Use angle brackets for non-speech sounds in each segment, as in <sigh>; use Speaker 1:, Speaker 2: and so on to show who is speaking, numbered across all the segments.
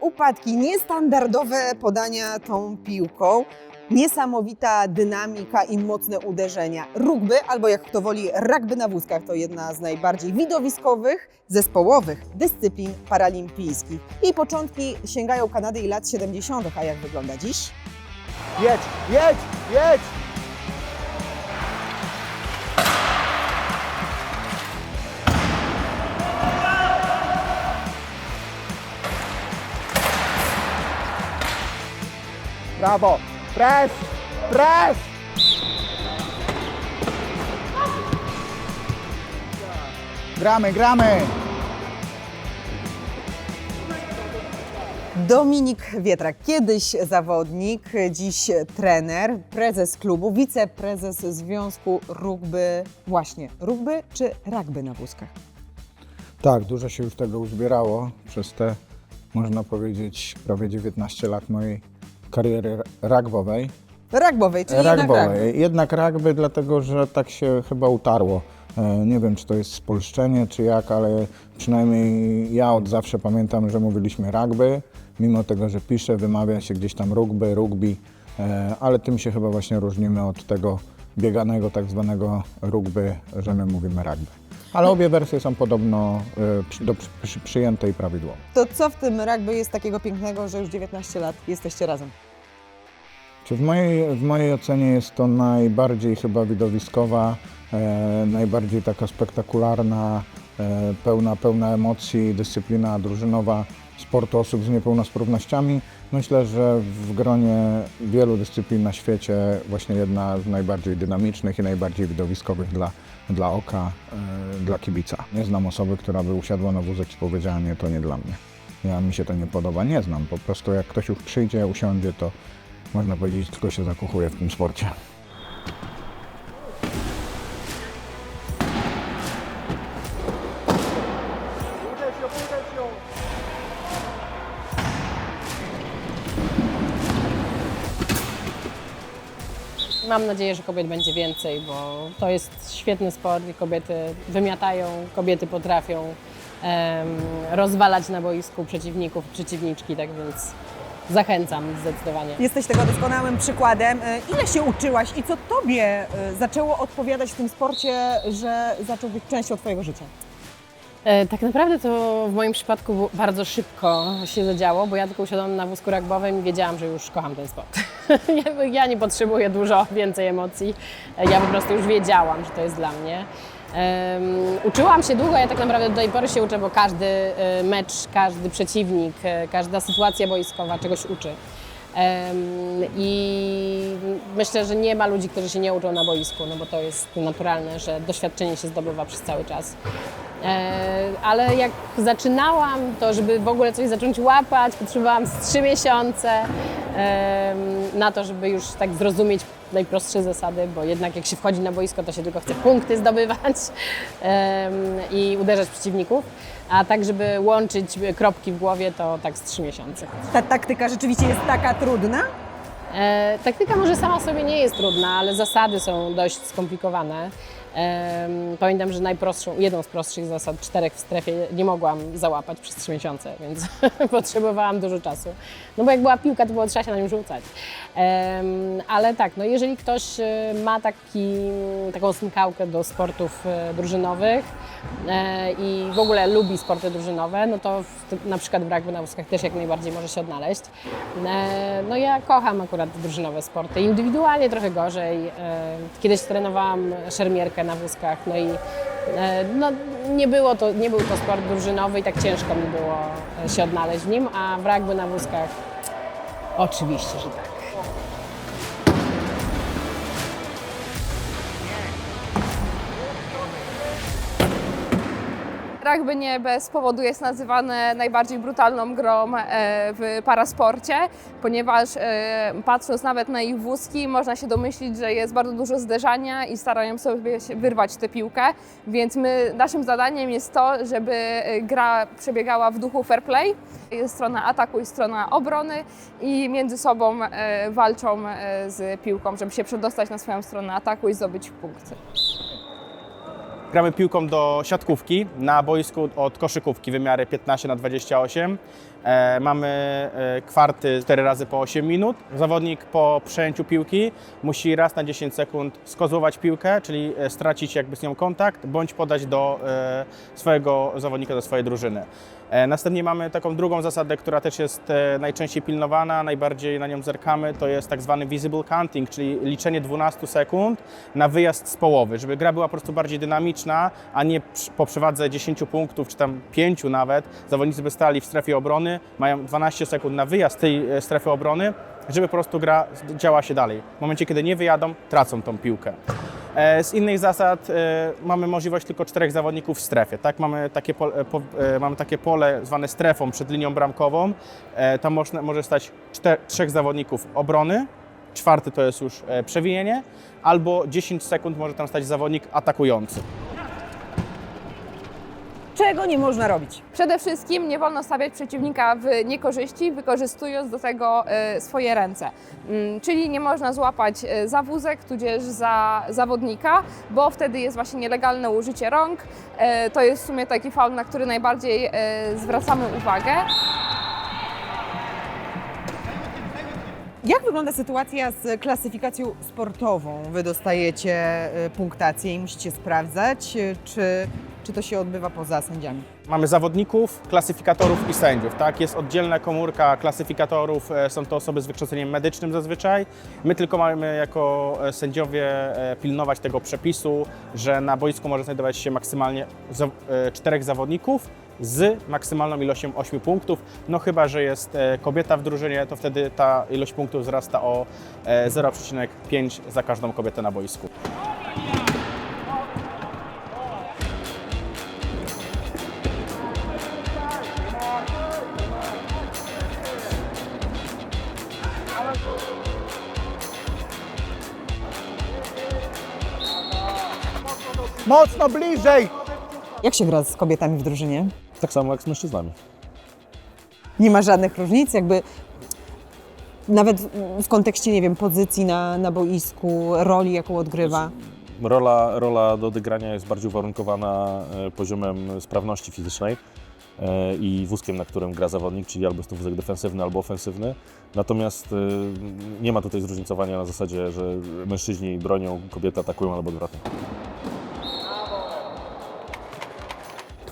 Speaker 1: Upadki, niestandardowe podania tą piłką, niesamowita dynamika i mocne uderzenia. Rugby, albo jak kto woli, rugby na wózkach to jedna z najbardziej widowiskowych, zespołowych dyscyplin paralimpijskich. Jej początki sięgają Kanady i lat 70., a jak wygląda dziś?
Speaker 2: Jedź, jedź, jedź! Brawo! Press! Press! Gramy, gramy!
Speaker 1: Dominik Wietrak, kiedyś zawodnik, dziś trener, prezes klubu, wiceprezes Związku Rugby, właśnie rugby czy rugby na wózkach?
Speaker 2: Tak, dużo się już tego uzbierało przez te, można powiedzieć, prawie 19 lat mojej kariery rugbowej.
Speaker 1: Rugbowej, czyli jednak rugby.
Speaker 2: Rugbowej. Jednak rugby, dlatego że tak się chyba utarło. E, Nie wiem, czy to jest spolszczenie, czy jak, ale przynajmniej ja od zawsze pamiętam, że mówiliśmy rugby, mimo tego, że pisze, wymawia się gdzieś tam rugby, rugby, e, ale tym się chyba właśnie różnimy od tego bieganego tak zwanego rugby, że my mówimy rugby. Ale obie wersje są podobno e, do, przy, przyjęte i prawidłowe.
Speaker 1: To co w tym rugby jest takiego pięknego, że już 19 lat jesteście razem?
Speaker 2: Czy w mojej, w mojej ocenie jest to najbardziej chyba widowiskowa, e, najbardziej taka spektakularna, e, pełna, pełna emocji, dyscyplina drużynowa sportu osób z niepełnosprawnościami. Myślę, że w gronie wielu dyscyplin na świecie właśnie jedna z najbardziej dynamicznych i najbardziej widowiskowych dla, dla oka, e, dla kibica. Nie znam osoby, która by usiadła na wózek i powiedziała, nie, to nie dla mnie. Ja, mi się to nie podoba, nie znam. Po prostu jak ktoś już przyjdzie, usiądzie, to można powiedzieć, tylko się zakochuje w tym sporcie.
Speaker 3: Mam nadzieję, że kobiet będzie więcej, bo to jest świetny sport i kobiety wymiatają, kobiety potrafią rozwalać na boisku przeciwników, przeciwniczki, tak więc zachęcam zdecydowanie.
Speaker 1: Jesteś tego doskonałym przykładem. E, Ile się uczyłaś i co tobie e, zaczęło odpowiadać w tym sporcie, że zaczął być częścią twojego życia?
Speaker 3: E, Tak naprawdę to w moim przypadku bardzo szybko się zadziało, bo ja tylko usiadłam na wózku rugbowym i wiedziałam, że już kocham ten sport. <laughs> Ja- nie potrzebuję dużo więcej emocji. Ja po prostu już wiedziałam, że to jest dla mnie. Em, uczyłam się długo, ja tak naprawdę do tej pory się uczę, bo każdy e, mecz, każdy przeciwnik, e, każda sytuacja boiskowa czegoś uczy. I myślę, że nie ma ludzi, którzy się nie uczą na boisku, no bo to jest naturalne, że doświadczenie się zdobywa przez cały czas. E, ale jak zaczynałam, to żeby w ogóle coś zacząć łapać, potrzebowałam z trzy miesiące em, na to, żeby już tak zrozumieć najprostsze zasady, bo jednak jak się wchodzi na boisko, to się tylko chce punkty zdobywać i uderzać przeciwników, a tak, żeby łączyć kropki w głowie, to tak z trzy miesiące.
Speaker 1: Ta taktyka rzeczywiście jest taka trudna?
Speaker 3: E, taktyka może sama sobie nie jest trudna, ale zasady są dość skomplikowane. Pamiętam, że najprostszą, jedną z prostszych zasad, czterech w strefie, nie mogłam załapać przez trzy miesiące, więc <laughs> potrzebowałam dużo czasu. No bo jak była piłka, to było trzeba się na nim rzucać. Ale tak, no jeżeli ktoś e, ma taki, taką smykałkę do sportów e, drużynowych e, i w ogóle lubi sporty drużynowe, no to w, na przykład w rugby też jak najbardziej może się odnaleźć. No ja kocham akurat drużynowe sporty, indywidualnie trochę gorzej. Kiedyś trenowałam szermierkę na wózkach, no i e, no, nie, było to, nie był to sport drużynowy i tak ciężko mi było e, się odnaleźć w nim, a w rugby na wózkach oczywiście, że tak.
Speaker 4: Rugby nie bez powodu jest nazywane najbardziej brutalną grą e, w parasporcie, ponieważ e, patrząc nawet na ich wózki, można się domyślić, że jest bardzo dużo zderzania i starają sobie wyrwać tę piłkę, więc my, naszym zadaniem jest to, żeby e, gra przebiegała w duchu fair play. Jest strona ataku i strona obrony i między sobą walczą z piłką, żeby się przedostać na swoją stronę ataku i zdobyć punkty.
Speaker 5: Gramy piłką do siatkówki na boisku od koszykówki wymiary 15 na 28 E, mamy e, kwarty 4 razy po 8 minut. Zawodnik po przejęciu piłki musi raz na 10 sekund skozłować piłkę, czyli e, stracić jakby z nią kontakt, bądź podać do e, swojego zawodnika, do swojej drużyny. E, Następnie mamy taką drugą zasadę, która też jest e, najczęściej pilnowana, najbardziej na nią zerkamy, to jest tak zwany visible counting, czyli liczenie 12 sekund na wyjazd z połowy, żeby gra była po prostu bardziej dynamiczna, a nie po przewadze 10 punktów, czy tam 5 nawet, zawodnicy by stali w strefie obrony, mają 12 sekund na wyjazd tej e, strefy obrony, żeby po prostu gra działa się dalej. W momencie, kiedy nie wyjadą, tracą tą piłkę. E, Z innych zasad e, mamy możliwość tylko czterech zawodników w strefie. Tak? Mamy, takie pole, po, mamy takie pole zwane strefą przed linią bramkową. Tam można, może stać czter, trzech zawodników obrony, czwarty to jest już e, przewijenie, albo 10 sekund może tam stać zawodnik atakujący.
Speaker 1: Czego nie można robić?
Speaker 4: Przede wszystkim nie wolno stawiać przeciwnika w niekorzyści, wykorzystując do tego e, swoje ręce. Mm, Czyli nie można złapać e, za wózek, tudzież za zawodnika, bo wtedy jest właśnie nielegalne użycie rąk. E, To jest w sumie taki faul, na który najbardziej zwracamy uwagę.
Speaker 1: Jak wygląda sytuacja z klasyfikacją sportową? Wy dostajecie y, punktację i musicie sprawdzać, y, czy, czy to się odbywa poza sędziami.
Speaker 5: Mamy zawodników, klasyfikatorów i sędziów. Tak? Jest oddzielna komórka klasyfikatorów, e, są to osoby z wykształceniem medycznym zazwyczaj. My tylko mamy jako e, sędziowie e, pilnować tego przepisu, że na boisku może znajdować się maksymalnie czterech zawodników z maksymalną ilością 8 punktów. No chyba, że jest e, kobieta w drużynie, to wtedy ta ilość punktów wzrasta o e, 0,5 za każdą kobietę na boisku.
Speaker 2: Mocno bliżej!
Speaker 1: Jak się gra z kobietami w drużynie?
Speaker 6: Tak samo jak z mężczyznami.
Speaker 1: Nie ma żadnych różnic, jakby nawet w- kontekście, nie wiem, pozycji na, na boisku, roli, jaką odgrywa.
Speaker 6: Rola, rola do odegrania jest bardziej uwarunkowana e, poziomem sprawności fizycznej e, i wózkiem, na którym gra zawodnik, czyli albo jest to wózek defensywny, albo ofensywny. Natomiast e, nie ma tutaj zróżnicowania na zasadzie, że mężczyźni bronią, kobiety atakują albo odwrotnie.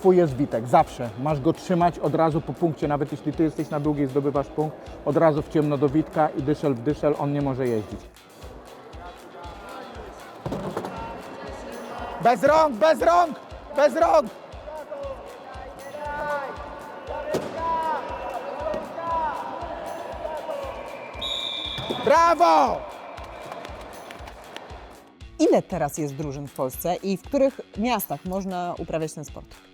Speaker 2: Twój jest Witek, zawsze. Masz go trzymać od razu po punkcie, nawet jeśli ty jesteś na długiej, zdobywasz punkt, od razu w ciemno do Witka i dyszel w dyszel, on nie może jeździć. Bez rąk, bez rąk, bez rąk! Brawo!
Speaker 1: Ile teraz jest drużyn w Polsce i w których miastach można uprawiać ten sport?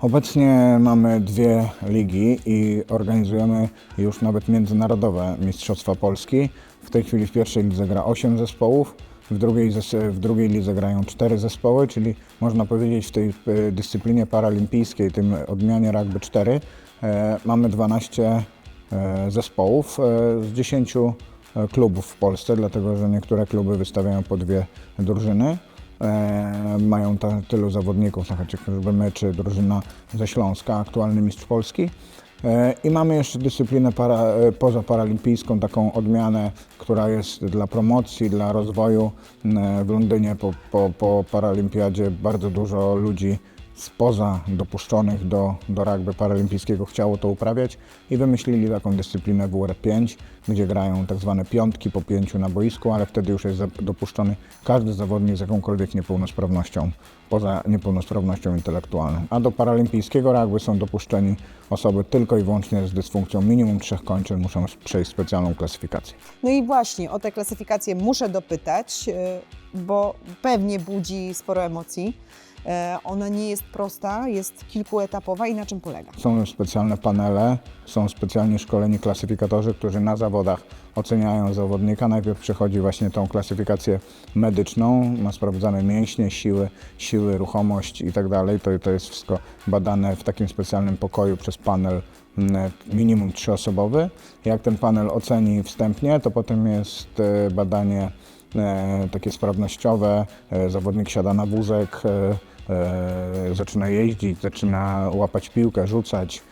Speaker 2: Obecnie mamy dwie ligi i organizujemy już nawet międzynarodowe Mistrzostwa Polski. W tej chwili w pierwszej lidze gra 8 zespołów, w drugiej, w drugiej lidze grają 4 zespoły, czyli można powiedzieć w tej e, dyscyplinie paralimpijskiej, tym odmianie rugby 4, e, mamy 12 e, zespołów z 10 e, klubów w Polsce, dlatego że niektóre kluby wystawiają po dwie drużyny. E, mają ta, tylu zawodników, przykład chociażby my czy drużyna ze Śląska, aktualny mistrz Polski. E, I mamy jeszcze dyscyplinę para, e, pozaparalimpijską, taką odmianę, która jest dla promocji, dla rozwoju. E, W Londynie po, po, po paralimpiadzie bardzo dużo ludzi spoza dopuszczonych do, do rugby paralimpijskiego chciało to uprawiać i wymyślili taką dyscyplinę WR5, gdzie grają tak zwane piątki po pięciu na boisku, ale wtedy już jest dopuszczony każdy zawodnik z jakąkolwiek niepełnosprawnością, poza niepełnosprawnością intelektualną. A do paralimpijskiego rugby są dopuszczeni osoby tylko i wyłącznie z dysfunkcją minimum trzech kończyn, muszą przejść specjalną klasyfikację.
Speaker 1: No i właśnie o tę klasyfikację muszę dopytać, y, bo pewnie budzi sporo emocji. E, Ona nie jest prosta, jest kilkuetapowa i na czym polega?
Speaker 2: Są specjalne panele, są specjalnie szkoleni klasyfikatorzy, którzy na zawodach oceniają zawodnika. Najpierw przechodzi właśnie tą klasyfikację medyczną, ma sprawdzane mięśnie, siły, siły ruchomość i tak dalej. To, to jest wszystko badane w takim specjalnym pokoju przez panel mm, minimum trzyosobowy. Jak ten panel oceni wstępnie, to potem jest e, badanie e, takie sprawnościowe. E, Zawodnik siada na wózek, zaczyna jeździć, zaczyna łapać piłkę, rzucać,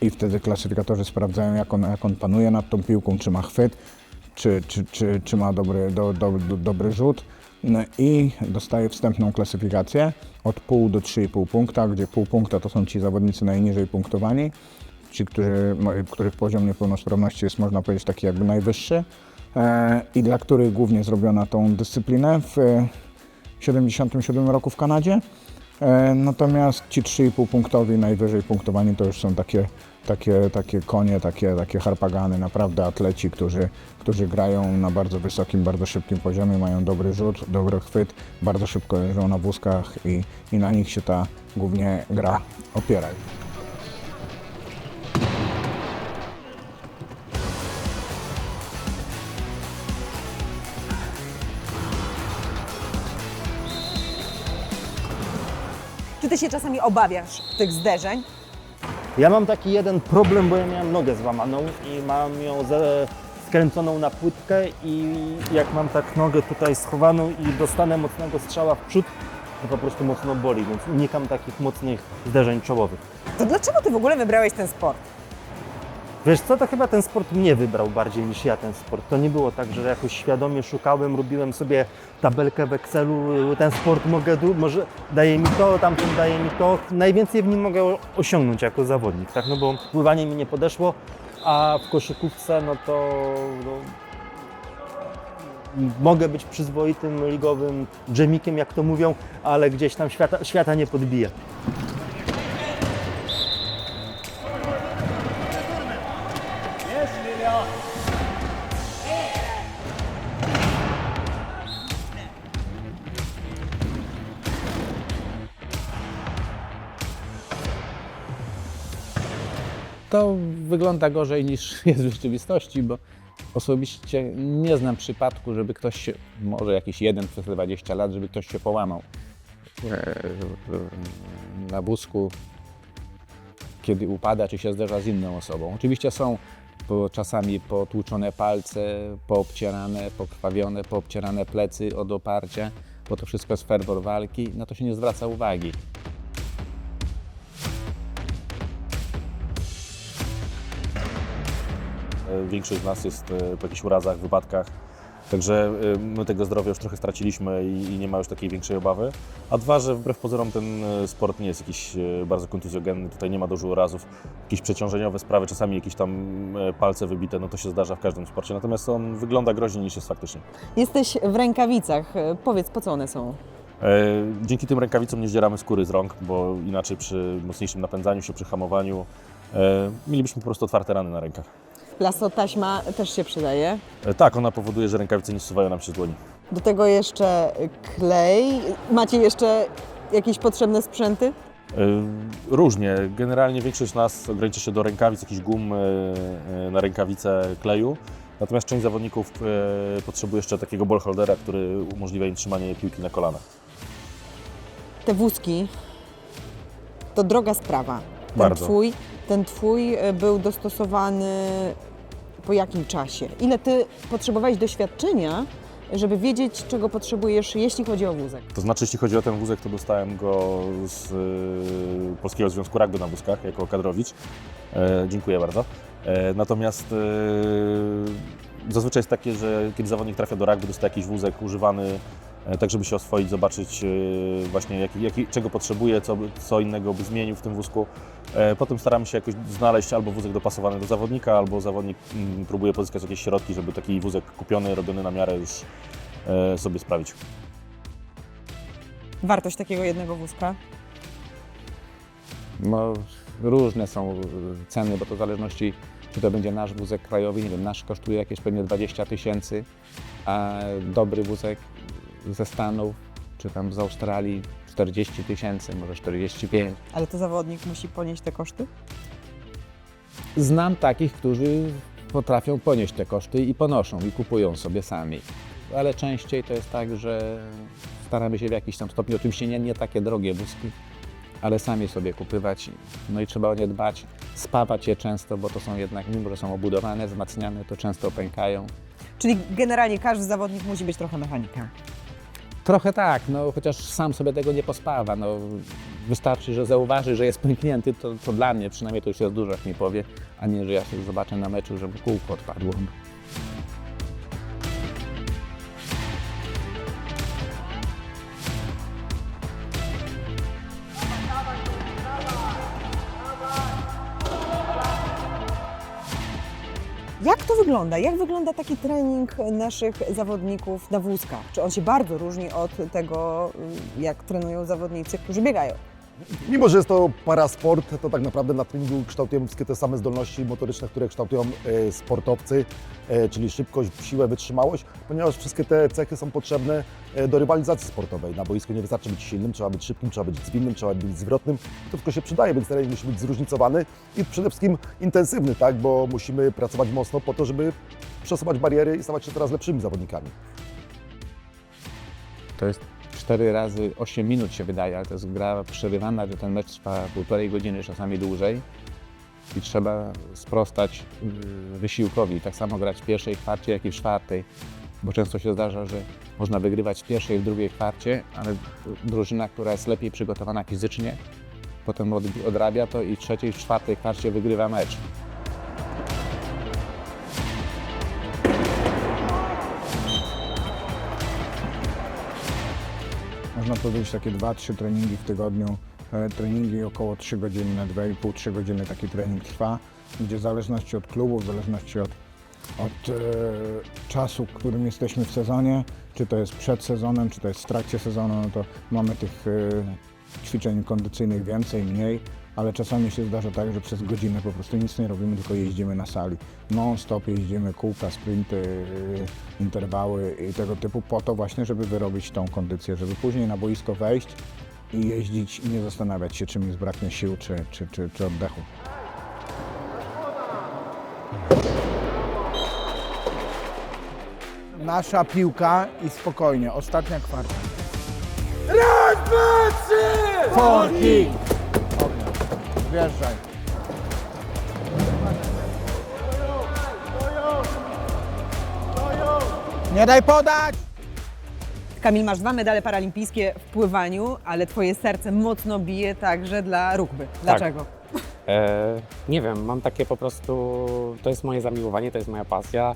Speaker 2: i wtedy klasyfikatorzy sprawdzają, jak on, jak on panuje nad tą piłką, czy ma chwyt, czy, czy, czy, czy ma dobry, do, do, do, dobry rzut. No i dostaje wstępną klasyfikację od pół do 3,5 punkta, gdzie pół punkta to są ci zawodnicy najniżej punktowani, ci, którzy, których poziom niepełnosprawności jest, można powiedzieć, taki jakby najwyższy e, i dla których głównie zrobiono tą dyscyplinę w 1977 roku w Kanadzie. E, Natomiast ci 3,5 punktowi najwyżej punktowani to już są takie, takie, takie konie, takie, takie harpagany, naprawdę atleci, którzy, którzy grają na bardzo wysokim, bardzo szybkim poziomie, mają dobry rzut, dobry chwyt, bardzo szybko jeżdżą na wózkach i, i na nich się ta głównie gra opiera.
Speaker 1: Czy ty się czasami obawiasz tych zderzeń?
Speaker 7: Ja mam taki jeden problem, bo ja miałem nogę złamaną i mam ją ze, skręconą na płytkę i jak mam tak nogę tutaj schowaną i dostanę mocnego strzała w przód, to po prostu mocno boli, więc unikam takich mocnych zderzeń czołowych.
Speaker 1: To dlaczego ty w ogóle wybrałeś ten sport?
Speaker 7: Wiesz co, to chyba ten sport mnie wybrał bardziej niż ja ten sport. To nie było tak, że jakoś świadomie szukałem, robiłem sobie tabelkę w Excelu, ten sport mogę, może daje mi to, tamten daje mi to. Najwięcej w nim mogę osiągnąć jako zawodnik, tak? No bo pływanie mi nie podeszło, a w koszykówce no to no, mogę być przyzwoitym ligowym dżemikiem, jak to mówią, ale gdzieś tam świata, świata nie podbija.
Speaker 8: To wygląda gorzej niż <laughs> jest w rzeczywistości, bo osobiście nie znam przypadku, żeby ktoś się, może jakiś jeden przez 20 lat, żeby ktoś się połamał e, na wózku, kiedy upada, czy się zderza z inną osobą. Oczywiście są po, czasami potłuczone palce, poobcierane, pokrwawione, poobcierane plecy od oparcia, bo to wszystko jest ferwor walki, na to się nie zwraca uwagi.
Speaker 6: Większość z nas jest e, po jakichś urazach, wypadkach. Także e, my tego zdrowia już trochę straciliśmy i, nie ma już takiej większej obawy. A dwa, że wbrew pozorom ten e, sport nie jest jakiś e, bardzo kontuzjogenny, tutaj nie ma dużo urazów, jakieś przeciążeniowe sprawy, czasami jakieś tam e, palce wybite, no to się zdarza w każdym sporcie. Natomiast on wygląda groźniej niż jest faktycznie.
Speaker 1: Jesteś w rękawicach. E, Powiedz, po co one są?
Speaker 6: E, Dzięki tym rękawicom nie zdzieramy skóry z rąk, bo inaczej przy mocniejszym napędzaniu się, przy hamowaniu e, mielibyśmy po prostu otwarte rany na rękach.
Speaker 1: Lasotaśma też się przydaje.
Speaker 6: E, Tak, ona powoduje, że rękawice nie zsuwają nam się z dłoni.
Speaker 1: Do tego jeszcze klej. Macie jeszcze jakieś potrzebne sprzęty?
Speaker 6: Y, Różnie. Generalnie większość z nas ogranicza się do rękawic, jakichś gum y, na rękawice kleju. Natomiast część zawodników potrzebuje jeszcze takiego ballholdera, który umożliwia im trzymanie piłki na kolanach.
Speaker 1: Te wózki to droga sprawa. Ten
Speaker 6: Bardzo.
Speaker 1: twój, ten twój e, był dostosowany po jakim czasie? Ile ty potrzebowałeś doświadczenia, żeby wiedzieć, czego potrzebujesz, jeśli chodzi o wózek?
Speaker 6: To znaczy, jeśli chodzi o ten wózek, to dostałem go z y, Polskiego Związku Rugby na wózkach jako kadrowicz. E, dziękuję bardzo. E, natomiast e, zazwyczaj jest takie, że kiedy zawodnik trafia do rugby, dostaje jakiś wózek używany, e, tak żeby się oswoić, zobaczyć e, właśnie jaki, jaki, czego potrzebuje, co, co innego by zmienił w tym wózku. E, potem staramy się jakoś znaleźć albo wózek dopasowany do zawodnika, albo zawodnik mm, próbuje pozyskać jakieś środki, żeby taki wózek kupiony, robiony na miarę już e, sobie sprawić.
Speaker 1: Wartość takiego jednego wózka?
Speaker 8: No, różne są ceny, bo to w zależności, czy to będzie nasz wózek krajowy, nie wiem, nasz kosztuje jakieś pewnie 20 tysięcy, a dobry wózek ze Stanów, czy tam z Australii 40 tysięcy, może 45.
Speaker 1: Ale to zawodnik musi ponieść te koszty?
Speaker 8: Znam takich, którzy potrafią ponieść te koszty i ponoszą, i kupują sobie sami. Ale częściej to jest tak, że staramy się w jakiś tam stopniu, oczywiście nie, nie takie drogie wózki, ale sami sobie kupywać. No i trzeba o nie dbać, spawać je często, bo to są jednak, mimo że są obudowane, wzmacniane, to często pękają.
Speaker 1: Czyli generalnie każdy zawodnik musi być trochę mechanikiem.
Speaker 8: Trochę tak, no chociaż sam sobie tego nie pospawa. No, wystarczy, że zauważy, że jest pęknięty, to, to dla mnie przynajmniej to już jest dużo, jak mi powie, a nie, że ja sobie zobaczę na meczu, żeby kółko odpadło.
Speaker 1: Jak to wygląda? Jak wygląda taki trening naszych zawodników na wózkach? Czy on się bardzo różni od tego, y, jak trenują zawodnicy, którzy biegają?
Speaker 9: Mimo, że jest to parasport, to tak naprawdę na treningu kształtujemy wszystkie te same zdolności motoryczne, które kształtują e, sportowcy, e, czyli szybkość, siłę, wytrzymałość, ponieważ wszystkie te cechy są potrzebne e, do rywalizacji sportowej. Na boisku nie wystarczy być silnym, trzeba być szybkim, trzeba być zwinnym, trzeba być zwrotnym. To wszystko się przydaje, więc trening musi być zróżnicowany i przede wszystkim intensywny, tak? bo musimy pracować mocno po to, żeby przesuwać bariery i stawać się coraz lepszymi zawodnikami.
Speaker 8: To jest 4 razy 8 minut się wydaje, ale to jest gra przerywana, że ten mecz trwa półtorej godziny, czasami dłużej i trzeba sprostać y, wysiłkowi. Tak samo grać w pierwszej kwarcie, jak i w czwartej, bo często się zdarza, że można wygrywać w pierwszej w drugiej kwarcie, ale drużyna, która jest lepiej przygotowana fizycznie, potem od, odrabia to i w trzeciej, w czwartej kwarcie wygrywa mecz.
Speaker 2: Można powiedzieć takie 2-3 treningi w tygodniu. E, Treningi około 3 godziny, 2,5-3 godziny taki trening trwa, gdzie w zależności od klubu, w zależności od, od e, czasu, w którym jesteśmy w sezonie, czy to jest przed sezonem, czy to jest w trakcie sezonu, no to mamy tych e, ćwiczeń kondycyjnych więcej, mniej, ale czasami się zdarza tak, że przez godzinę po prostu nic nie robimy, tylko jeździmy na sali. Non-stop jeździmy kółka, sprinty, e, interwały i tego typu po to właśnie, żeby wyrobić tą kondycję, żeby później na boisko wejść i jeździć i nie zastanawiać się, czy mi zbraknie sił, czy, czy, czy, czy oddechu. Nasza piłka i spokojnie, ostatnia kwarta. Raz, dwa, trzy! Forki! Nie daj podać!
Speaker 1: Kamil, masz dwa medale paralimpijskie w pływaniu, ale twoje serce mocno bije także dla rugby. Dlaczego?
Speaker 10: E, nie wiem, mam takie po prostu, to jest moje zamiłowanie, to jest moja pasja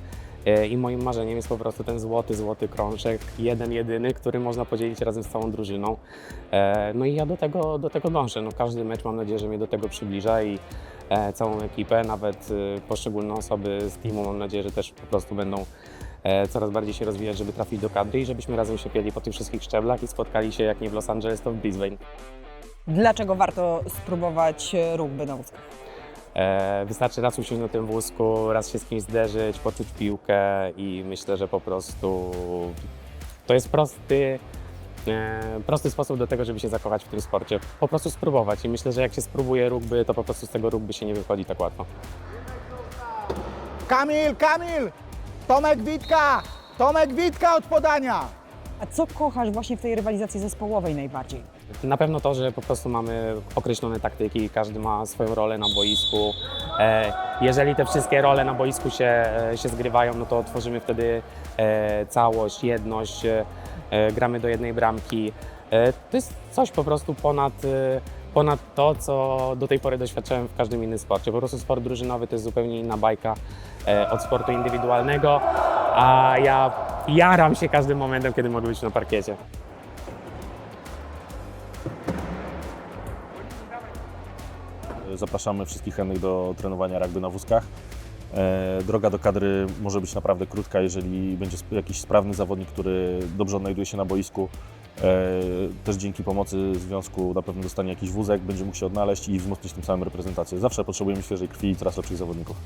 Speaker 10: i moim marzeniem jest po prostu ten złoty, złoty krążek, jeden, jedyny, który można podzielić razem z całą drużyną. E, no i ja do tego, do tego dążę, no każdy mecz mam nadzieję, że mnie do tego przybliża i e, całą ekipę, nawet e, poszczególne osoby z teamu mam nadzieję, że też po prostu będą e, coraz bardziej się rozwijać, żeby trafić do kadry i żebyśmy razem się pieli po tych wszystkich szczeblach i spotkali się jak nie w Los Angeles, to w Brisbane.
Speaker 1: Dlaczego warto spróbować e, rugby na wózkach?
Speaker 10: E, wystarczy raz usiąść na tym wózku, raz się z kimś zderzyć, poczuć piłkę i myślę, że po prostu to jest prosty, e, prosty sposób do tego, żeby się zakochać w tym sporcie. Po prostu spróbować i myślę, że jak się spróbuje rugby, to po prostu z tego rugby się nie wychodzi tak łatwo.
Speaker 2: Kamil, Kamil! Tomek Witka! Tomek Witka od podania!
Speaker 1: A co kochasz właśnie w tej rywalizacji zespołowej najbardziej?
Speaker 10: Na pewno to, że po prostu mamy określone taktyki, każdy ma swoją rolę na boisku. E, jeżeli te wszystkie role na boisku się, e, się zgrywają, no to tworzymy wtedy e, całość, jedność, gramy do jednej bramki. To jest coś po prostu ponad, ponad to, co do tej pory doświadczałem w każdym innym sporcie. Po prostu sport drużynowy to jest zupełnie inna bajka od sportu indywidualnego, a ja jaram się każdym momentem, kiedy mogę być na parkiecie.
Speaker 6: Zapraszamy wszystkich chętnych do trenowania rugby na wózkach. E, Droga do kadry może być naprawdę krótka, jeżeli będzie jakiś sprawny zawodnik, który dobrze odnajduje się na boisku. E, Też dzięki pomocy związku na pewno dostanie jakiś wózek, będzie mógł się odnaleźć i wzmocnić tym samym reprezentację. Zawsze potrzebujemy świeżej krwi i coraz lepszych zawodników.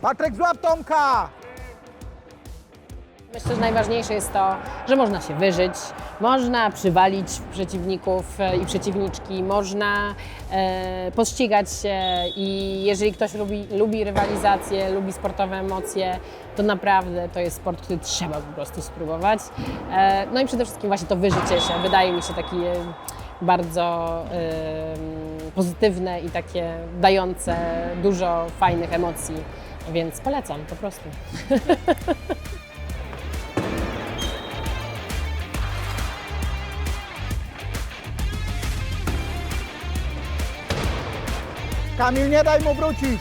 Speaker 2: Patryk, złap Tomka!
Speaker 3: Myślę, że najważniejsze jest to, że można się wyżyć, można przywalić przeciwników e, i przeciwniczki, można e, pościgać się i jeżeli ktoś lubi, lubi rywalizację, lubi sportowe emocje, to naprawdę to jest sport, który trzeba po prostu spróbować. E, no i przede wszystkim właśnie to wyżycie się wydaje mi się takie bardzo pozytywne i takie dające dużo fajnych emocji, więc polecam po prostu. <laughs>
Speaker 11: Kamil, nie daj mu wrócić!